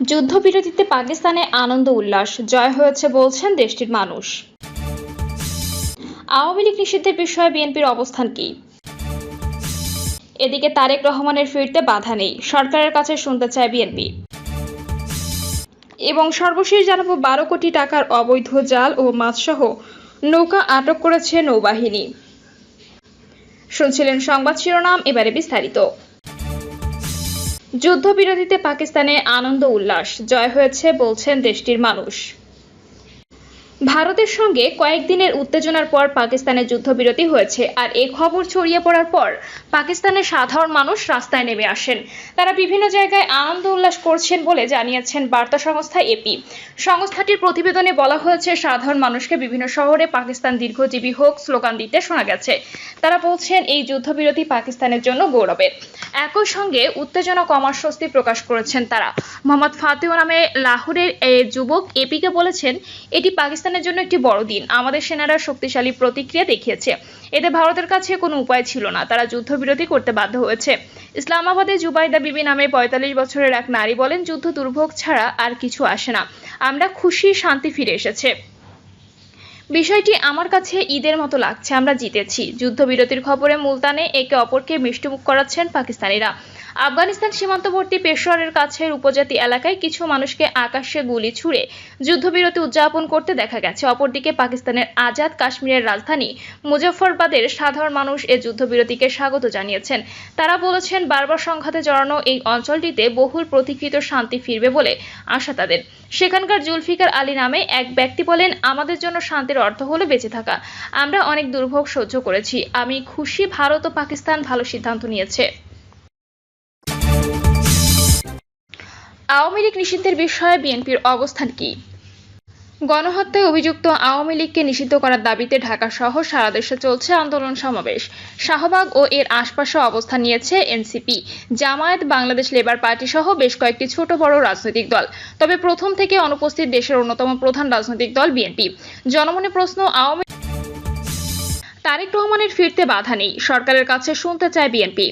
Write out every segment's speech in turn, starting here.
যুদ্ধবিরতিতে পাকিস্তানে আনন্দ উল্লাস। জয় হয়েছে বলছেন দেশটির মানুষ। আওয়ামী লীগ নিষিদ্ধের বিষয়ে বিএনপির অবস্থান কি? এদিকে তারেক রহমানের ফিরতে বাধা নেই। সরকারের কাছে শুনতে চায় বিএনপি। এবং সর্বশেষ জানাব বারো কোটি টাকার অবৈধ জাল ও মাছসহ নৌকা আটক করেছে নৌবাহিনী। শুনছিলেন সংবাদ শিরোনাম, এবারে বিস্তারিত। যুদ্ধবিরতিতে পাকিস্তানে আনন্দ উল্লাস। জয় হয়েছে বলছেন দেশটির মানুষ। ভারতের সঙ্গে কয়েকদিনের উত্তেজনার পর পাকিস্তানে যুদ্ধবিরতি হয়েছে। আর এ খবর ছড়িয়ে পড়ার পর পাকিস্তানের সাধারণ মানুষ রাস্তায় নেমে আসেন। তারা বিভিন্ন জায়গায় আনন্দ উল্লাস করছেন বলে জানিয়েছেন বার্তা সংস্থা এপি সংস্থাটির প্রতিবেদনে বলা হয়েছে, সাধারণ মানুষকে বিভিন্ন শহরে পাকিস্তান দীর্ঘজীবী হোক স্লোগান দিতে শোনা গেছে। তারা বলছেন, এই যুদ্ধবিরতি পাকিস্তানের জন্য গৌরবের একই সঙ্গে উত্তেজনা কমার স্বস্তি প্রকাশ করেছেন তারা। মোহাম্মদ ফাতেহ নামে লাহোরের যুবক এপিকে বলেছেন, এটি পাকিস্তানের জন্য একটি বড় দিন। আমাদের সেনারা শক্তিশালী প্রতিক্রিয়া দেখিয়েছে। এতে ভারতের কাছে কোনো উপায় ছিল না। তারা যুদ্ধবিরতি করতে বাধ্য হয়েছে। ইসলামাবাদে জুবাইদা বিবি নামে পঁয়তাল্লিশ বছরের এক নারী বলেন, যুদ্ধ দুর্ভোগ ছাড়া আর কিছু আসে না। আমরা খুশি, শান্তি ফিরে এসেছে। বিষয়টি আমার কাছে ঈদের মতো লাগছে। আমরা জিতেছি। যুদ্ধবিরতির খবরে মুলতানে একে অপরকে মিষ্টিমুখ করাচ্ছেন পাকিস্তানিরা। আফগানিস্তান সীমান্তবর্তী পেশোয়ারের কাছের উপজাতি এলাকায় কিছু মানুষকে আকাশে গুলি ছুড়ে যুদ্ধবিরতি উদযাপন করতে দেখা গেছে। অপরদিকে পাকিস্তানের আজাদ কাশ্মীরের রাজধানী মুজফ্ফরবাদের সাধারণ মানুষ এ যুদ্ধবিরতিকে স্বাগত জানিয়েছেন। তারা বলেছেন, বারবার সংঘাতে জড়ানো এই অঞ্চলটিতে বহুল প্রতীকৃত শান্তি ফিরবে বলে আশা তাদের। সেখানকার জুলফিকার আলী নামে এক ব্যক্তি বলেন, আমাদের জন্য শান্তির অর্থ হলো বেঁচে থাকা। আমরা অনেক দুর্ভোগ সহ্য করেছি। আমি খুশি, ভারত ও পাকিস্তান ভালো সিদ্ধান্ত নিয়েছে। আওয়ামী লীগ নিষিদ্ধের বিষয়ে বিএনপির অবস্থান কি? গণহত্যায় অভিযুক্ত আওয়ামী লীগকে নিষিদ্ধ করার দাবিতে ঢাকা সহ সারা দেশে চলছে আন্দোলন সমাবেশ। শাহবাগ ও এর আশপাশে অবস্থান নিয়েছে NCP. Jamaat, Bangladesh Labour Party সহ বেশ কয়েকটি ছোট বড় রাজনৈতিক দল। তবে প্রথম থেকে অনুপস্থিত দেশের অন্যতম প্রধান রাজনৈতিক দল বিএনপি। জনমনে প্রশ্ন, আওয়ামী তারেক রহমানের ফিরতে বাধা নেই। সরকারের কাছে শুনতে চায় বিএনপি।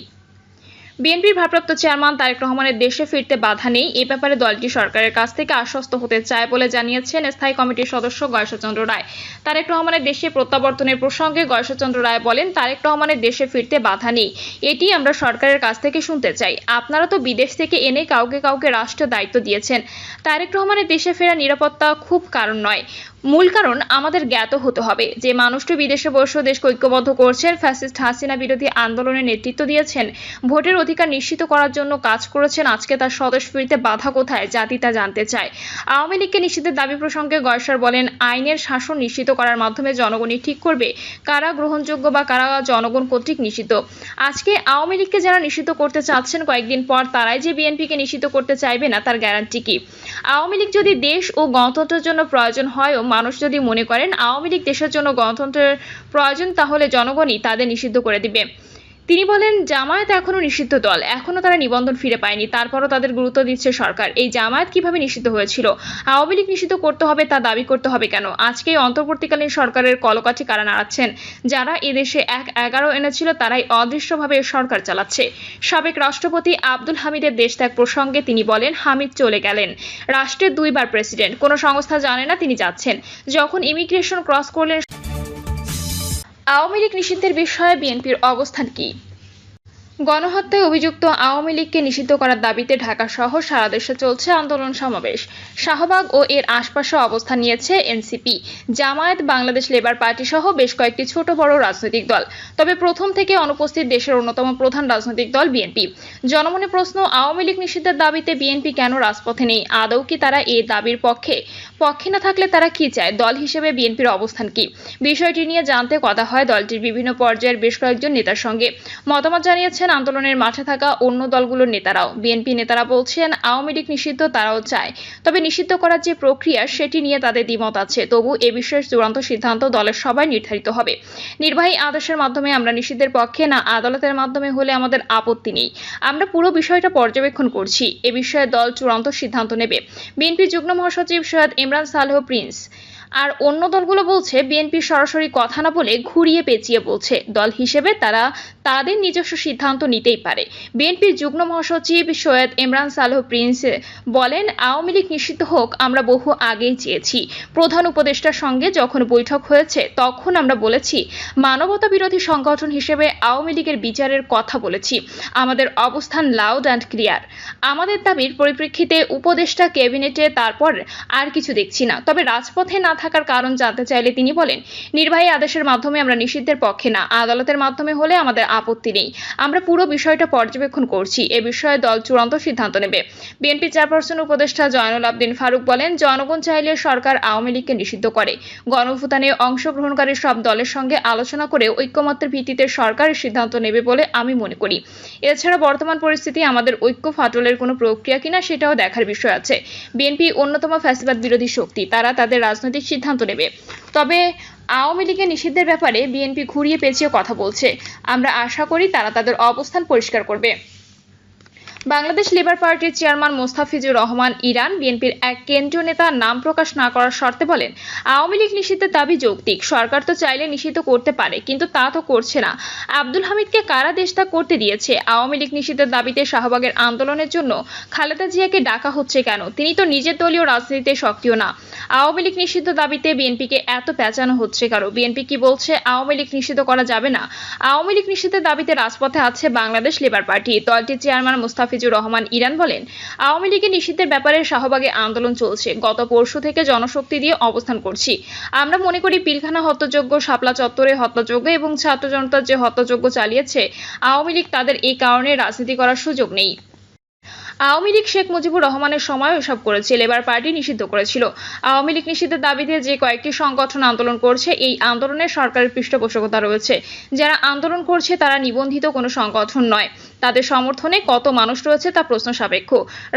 বিএনপির ভারপ্রাপ্ত চেয়ারম্যান তারেক রহমানের দেশে ফিরতে বাধা নেই। এ ব্যাপারে দলটি সরকারের কাছ থেকে আশ্বস্ত হতে চায় বলে জানিয়েছেন স্থায়ী কমিটির সদস্য গয়েশ্বরচন্দ্র রায়। তারেক রহমানের দেশে প্রত্যাবর্তনের প্রসঙ্গে গয়েশ্বরচন্দ্র রায় বলেন, তারেক রহমানের দেশে ফিরতে বাধা নেই। এটি আমরা সরকারের কাছ থেকে শুনতে চাই। আপনারা তো বিদেশ থেকে এনে কাউকে কাউকে রাষ্ট্র দায়িত্ব দিয়েছেন। তারেক রহমানের দেশে ফেরা নিরাপত্তা খুব কারণ নয়। মূল কারণ, আমাদের জ্ঞাত হতে হবে। যে মানুষটি বিদেশে বসে দেশকে ঐক্যবদ্ধ করছেন, ফ্যাসিস্ট হাসিনা বিরোধী আন্দোলনের নেতৃত্ব দিয়েছেন, ভোটের অধিকার নিশ্চিত করার জন্য কাজ করেছেন। আজকে তার স্বদেশ ফিরতে বাধা কোথায়? জাতি তা জানতে চায়। আওয়ামী লীগকে নিষিদ্ধের দাবি প্রসঙ্গে গয়সার বলেন, আইনের শাসন নিশ্চিত করার মাধ্যমে জনগণই ঠিক করবে, কারা গ্রহণযোগ্য বা কারা জনগণ কর্তৃক নিষিদ্ধ। আজকে আওয়ামী লীগকে যারা নিষিদ্ধ করতে চাচ্ছেন, কয়েকদিন পর তারাই যে বিএনপিকে নিষিদ্ধ করতে চাইবে না, তার গ্যারান্টি কি? আওয়ামী লীগ যদি দেশ ও গণতন্ত্রের জন্য প্রয়োজন হয়ও মানুষ যদি মনে করেন, আওয়ামী লীগ দেশের জন্য গণতন্ত্রের প্রয়োজন, তাহলে জনগণই তাদের নিষিদ্ধ করে দিবে। তিনি বলেন, জামায়াত এখনও নিষিদ্ধ দল। এখনও তারা নিবন্ধন ফিরে পায়নি। তারপরও তাদের গুরুত্ব দিচ্ছে সরকার। এই জামায়াত কীভাবে নিষিদ্ধ হয়েছিল? আওয়ামী লীগ নিষিদ্ধ করতে হবে, তা দাবি করতে হবে কেন? আজকে অন্তর্বর্তীকালীন সরকারের কলকাঠি কারা নাড়াচ্ছেন? যারা এদেশে এক এগারো এনেছিল, তারাই অদৃশ্যভাবে সরকার চালাচ্ছে। সাবেক রাষ্ট্রপতি আব্দুল হামিদের দেশ ত্যাগ প্রসঙ্গে তিনি বলেন, হামিদ চলে গেলেন। রাষ্ট্রের দুইবার প্রেসিডেন্ট। কোনো সংস্থা জানে না তিনি যাচ্ছেন। যখন ইমিগ্রেশন ক্রস করলেন আওয়ামী লীগ নিষিদ্ধের বিষয়ে বিএনপির অবস্থান কি? গণহত্যায় অভিযুক্ত আওয়ামী লীগকে নিষিদ্ধ করার দাবিতে ঢাকা সহ সারা দেশে চলছে আন্দোলন সমাবেশ। শাহবাগ ও এর আশপাশে অবস্থান নিয়েছে NCP. Jamaat, Bangladesh Labour Party সহ বেশ কয়েকটি ছোট বড় রাজনৈতিক দল। তবে প্রথম থেকে অনুপস্থিত দেশের অন্যতম প্রধান রাজনৈতিক দল বিএনপি। জনমনে প্রশ্ন, আওয়ামী লীগ নিষিদ্ধের দাবিতে বিএনপি কেন রাজপথে নেই? আদৌ কি তারা এই দাবির পক্ষে? পক্ষে না থাকলে তারা কি চায়? দল হিসেবে বিএনপির অবস্থান কি? বিষয়টি নিয়ে জানতে কথা হয় দলটির বিভিন্ন পর্যায়ের বেশ কয়েকজন নেতার সঙ্গে। মতামত জানিয়েছেন আন্দোলনের মাঠে থাকা অন্য দলগুলোর নেতারাও। বিএনপি নেতারা বলছেন, আওয়ামী লীগ নিষিদ্ধ, তারাও চায়। তবে নিষিদ্ধ করার যে প্রক্রিয়া, সেটি নিয়ে তাদের দ্বিমত আছে। তবু এ বিষয়ে চূড়ান্ত সিদ্ধান্ত দলের সবাই নির্ধারিত হবে। নির্বাহী আদেশের মাধ্যমে আমরা নিষিদ্ধের পক্ষে না, আদালতের মাধ্যমে হলে আমাদের আপত্তি নেই। আমরা পুরো বিষয়টা পর্যবেক্ষণ করছি। এ বিষয়ে দল চূড়ান্ত সিদ্ধান্ত নেবে। বিএনপি যুগ্ম মহাসচিব সৈয়দ ইমরান সালেহ প্রিন্স। আর অন্য দলগুলো বলছে, বিএনপি সরাসরি কথা না বলে ঘুরিয়ে পেঁচিয়ে বলছে। দল হিসেবে তারা তাদের নিজস্ব সিদ্ধান্ত নিতেই পারে। বিএনপির যুগ্ম মহাসচিব সৈয়দ ইমরান সালহ প্রিন্স বলেন, আওয়ামী লীগ নিষিদ্ধ হোক, আমরা বহু আগেই চেয়েছি। প্রধান উপদেষ্টার সঙ্গে যখন বৈঠক হয়েছে, তখন আমরা বলেছি, মানবতা বিরোধী সংগঠন হিসেবে আওয়ামী লীগের বিচারের কথা বলেছি। আমাদের অবস্থান লাউড অ্যান্ড ক্লিয়ার আমাদের দাবির পরিপ্রেক্ষিতে উপদেষ্টা ক্যাবিনেটে তারপর আর কিছু দেখছি না। তবে রাজপথে না থাকার কারণ জানতে চাইলে তিনি বলেন, নির্বাহী আদেশের মাধ্যমে আমরা নিষিদ্ধের পক্ষে না, আদালতের মাধ্যমে হলে আমাদের আপত্তি নেই। আমরা পুরো বিষয়টা পর্যবেক্ষণ করছি, এ বিষয়ে দল চূড়ান্ত সিদ্ধান্ত নেবে। বিএনপি চেয়ারপারসন উপদেষ্টা জয়নুল আবদিন ফারুক বলেন, জনগণ চাইলে সরকার আওয়ামী লীগকে নিষিদ্ধ করে। গণভূতানে অংশগ্রহণকারী সব দলের সঙ্গে আলোচনা করে ঐক্যমত্যের ভিত্তিতে সরকারের সিদ্ধান্ত নেবে বলে আমি মনে করি। এছাড়া বর্তমান পরিস্থিতি আমাদের ঐক্য ফাটলের কোনো প্রক্রিয়া কিনা সেটাও দেখার বিষয় আছে। বিএনপি অন্যতম ফ্যাসিবাদ বিরোধী শক্তি, তারা তাদের রাজনৈতিক সিদ্ধান্ত নেবে। তবে আওয়ামী লীগের নিষিদ্ধের ব্যাপারে বিএনপি ঘুরিয়ে পেঁচিয়ে কথা বলছে। আমরা আশা করি তারা তাদের অবস্থান পরিষ্কার করবে। বাংলাদেশ লেবার পার্টির চেয়ারম্যান মোস্তাফিজুর রহমান ইরান বিএনপির এক কেন্দ্রীয় নেতা নাম প্রকাশ না করার শর্তে বলেন, আওয়ামী লীগ নিষিদ্ধের দাবি যৌক্তিক, সরকার তো চাইলে নিষিদ্ধ করতে পারে, কিন্তু তা তো করছে না। আব্দুল হামিদকে কারা দেশত্যাগ করতে দিয়েছে? আওয়ামী লীগ নিষিদ্ধের দাবিতে শাহবাগের আন্দোলনের জন্য খালেদা জিয়াকে ডাকা হচ্ছে কেন? তিনি তো নিজের দলীয় রাজনীতিতে সক্রিয় না। আওয়ামী লীগ নিষিদ্ধ দাবিতে বিএনপিকে এত পেঁচানো হচ্ছে কারও বিএনপি কি বলছে, আওয়ামী লীগ নিষিদ্ধ করা যাবে না? আওয়ামী লীগ নিষিদ্ধের দাবিতে রাজপথে আছে বাংলাদেশ লেবার পার্টি। দলটির চেয়ারম্যান মুস্তাফিজুর রহমান ইরান বলেন, আওয়ামী লীগের নিষিদ্ধের ব্যাপারে শাহবাগে আন্দোলন চলছে। গত পরশু থেকে জনশক্তি দিয়ে অবস্থান করছি। আমরা মনে করি পিলখানা হত্যাযজ্ঞ শাপলা চত্বরে হত্যাযজ্ঞ এবং ছাত্র জনতার যে হত্যাযজ্ঞ চালিয়েছে, আওয়ামী লীগ তাদের এই কারণে রাজনীতি করার সুযোগ নেই। আওয়ামী লীগ শেখ মুজিবুর রহমানের সময় এসব করেছে, লেবার পার্টি নিষিদ্ধ করেছিল। আওয়ামী লীগ নিষিদ্ধের দাবিতে যে কয়েকটি সংগঠন আন্দোলন করছে, এই আন্দোলনে সরকারের পৃষ্ঠপোষকতা রয়েছে। যারা আন্দোলন করছে, তারা নিবন্ধিত কোনো সংগঠন নয়। তাদের সমর্থনে কত মানুষ রয়েছে তা প্রশ্ন সাপেক্ষ।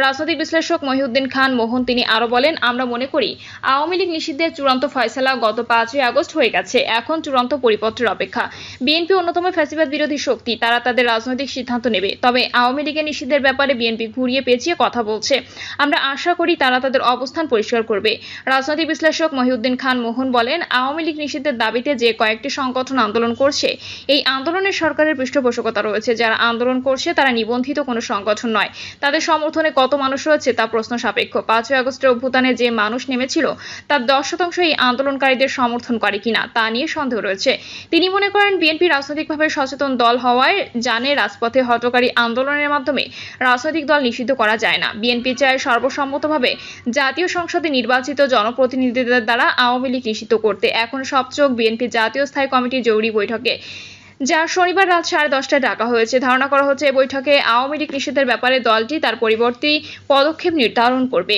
রাজনৈতিক বিশ্লেষক মহিউদ্দিন খান মোহন তিনি আরও বলেন, আমরা মনে করি, আওয়ামী লীগ নিষিদ্ধের চূড়ান্ত ফয়সালা গত পাঁচই আগস্ট হয়ে গেছে। এখন চূড়ান্ত পরিপত্রের অপেক্ষা। বিএনপি অন্যতম ফ্যাসিবাদ বিরোধী শক্তি, তারা তাদের রাজনৈতিক সিদ্ধান্ত নেবে। তবে আওয়ামী লীগের নিষিদ্ধের ব্যাপারে বিএনপি ঘুরিয়ে পেঁচিয়ে কথা বলছে। আমরা আশা করি তারা তাদের অবস্থান পরিষ্কার করবে। রাজনৈতিক বিশ্লেষক মহিউদ্দিন খান মোহন বলেন, আওয়ামী লীগ নিষিদ্ধের দাবিতে যে কয়েকটি সংগঠন আন্দোলন করছে, এই আন্দোলনের সরকারের পৃষ্ঠপোষকতা রয়েছে। যারা আন্দোলন করছে, তারা নিবন্ধিত কোনো সংগঠন নয়। তাদের সমর্থনে কত মানুষ রয়েছে তা প্রশ্ন সাপেক্ষ। পাঁচই আগস্টের অভ্যুত্থানে যে মানুষ নেমেছিল, তার দশ শতাংশ এই আন্দোলনকারীদের সমর্থন করে কিনা, তা নিয়ে সন্দেহ রয়েছে। তিনি মনে করেন, বিএনপি রাজনৈতিকভাবে সচেতন দল হওয়ায় জানে রাজপথে হটকারী আন্দোলনের মাধ্যমে রাজনৈতিক দল নিষিদ্ধ করা যায় না। বিএনপি চায় সর্বসম্মতভাবে জাতীয় সংসদে নির্বাচিত জনপ্রতিনিধিদের দ্বারা আওয়ামী লীগ নিষিদ্ধ করতে। এখন সব চোখ বিএনপি জাতীয় স্থায়ী কমিটির জরুরি বৈঠকে। যা শনিবার রাত সাড়ে দশটায় ডাকা হয়েছে। ধারণা করা হচ্ছে, এই বৈঠকে আওয়ামী লীগ নিষেধের ব্যাপারে দলটি তার পরিবর্তী পদক্ষেপ নির্ধারণ করবে।